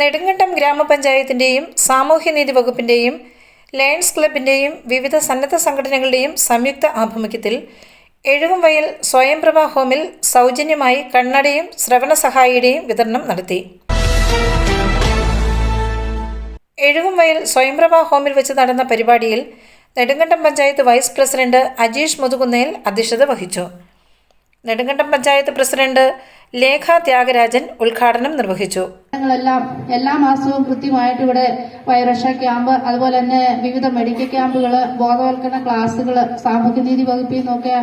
നെടുങ്കണ്ടം ഗ്രാമപഞ്ചായത്തിന്റെയും സാമൂഹ്യനീതി വകുപ്പിന്റെയും ലയൺസ് ക്ലബിന്റെയും വിവിധ സന്നദ്ധ സംഘടനകളുടെയും സംയുക്ത ആഭിമുഖ്യത്തിൽ എഴുകുംവയൽ സ്വയംപ്രഭ ഹോമിൽ സൗജന്യമായി കണ്ണടയും ശ്രവണ സഹായിയുടെയും വിതരണം നടത്തി. എഴുകുംവയൽ സ്വയംപ്രഭ ഹോമിൽ വെച്ച് നടന്ന പരിപാടിയിൽ നെടുങ്കണ്ടം പഞ്ചായത്ത് വൈസ് പ്രസിഡന്റ് അജീഷ് മുതുകുന്നേൽ അധ്യക്ഷത വഹിച്ചു. നെടുങ്കണ്ടം പഞ്ചായത്ത് പ്രസിഡന്റ് ലേഖ ത്യാഗരാജൻ ഉദ്ഘാടനം നിർവഹിച്ചു. ഞങ്ങളെല്ലാം എല്ലാ മാസവും കൃത്യമായിട്ട് ഇവിടെ വൈറക്ഷ ക്യാമ്പ് അതുപോലെ തന്നെ വിവിധ മെഡിക്കൽ ക്യാമ്പുകൾ ബോധവൽക്കരണ ക്ലാസ്സുകൾ സാമൂഹ്യനീതി വകുപ്പിൽ നിന്നൊക്കെ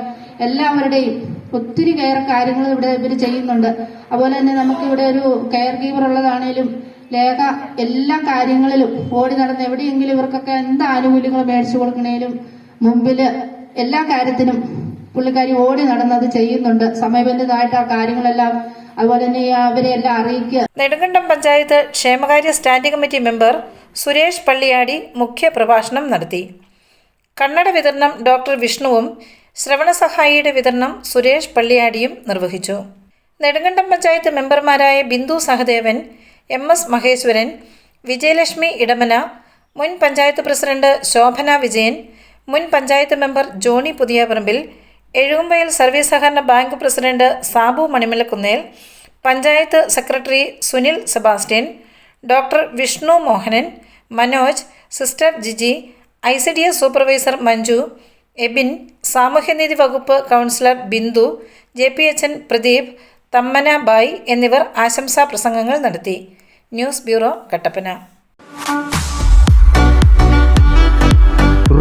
എല്ലാവരുടെയും ഒത്തിരി കെയർ കാര്യങ്ങൾ ഇവിടെ ഇവർ ചെയ്യുന്നുണ്ട്. അതുപോലെ തന്നെ നമുക്ക് ഇവിടെ ഒരു കെയർ ഗീവർ ഉള്ളതാണേലും ലേഖ എല്ലാ കാര്യങ്ങളിലും ഓടി നടന്ന് എവിടെയെങ്കിലും ഇവർക്കൊക്കെ എന്ത് ആനുകൂല്യങ്ങൾ മേടിച്ചു കൊടുക്കണേലും മുമ്പിൽ എല്ലാ കാര്യത്തിനും പുള്ളിക്കാരി ഓടി നടന്ന് അത് ചെയ്യുന്നുണ്ട്. സമയബന്ധിതമായിട്ട് ആ കാര്യങ്ങളെല്ലാം അതുപോലെ തന്നെ അവരെയെല്ലാം അറിയിക്കുക. നെടുങ്കണ്ടം പഞ്ചായത്ത് ക്ഷേമകാര്യ standing committee member Suresh Palliyadi മുഖ്യ പ്രഭാഷണം നടത്തി. കണ്ണട വിതരണം ഡോക്ടർ വിഷ്ണുവും ശ്രവണ സഹായിയുടെ വിതരണം സുരേഷ് പള്ളിയാടിയും നിർവഹിച്ചു. നെടുങ്കണ്ടം പഞ്ചായത്ത് മെമ്പർമാരായ ബിന്ദു സഹദേവൻ എം എസ് മഹേശ്വരൻ വിജയലക്ഷ്മി ഇടമന മുൻ പഞ്ചായത്ത് പ്രസിഡന്റ് ശോഭന വിജയൻ മുൻ panchayat member Johny Puthiyaparambil Ezhukumvayal service സഹകരണ bank president Sabu Manimalakunnel panchayat secretary Sunil Sebastian doctor Vishnu Mohanan Manoj sister Jiji I C D S supervisor Manju Abin സാമൂഹ്യനീതി വകുപ്പ് counsellor Bindu J P H N Pradeep Thammana bye എന്നിവർ ആശംസാ പ്രസംഗങ്ങൾ നടത്തി. News bureau Kattappana.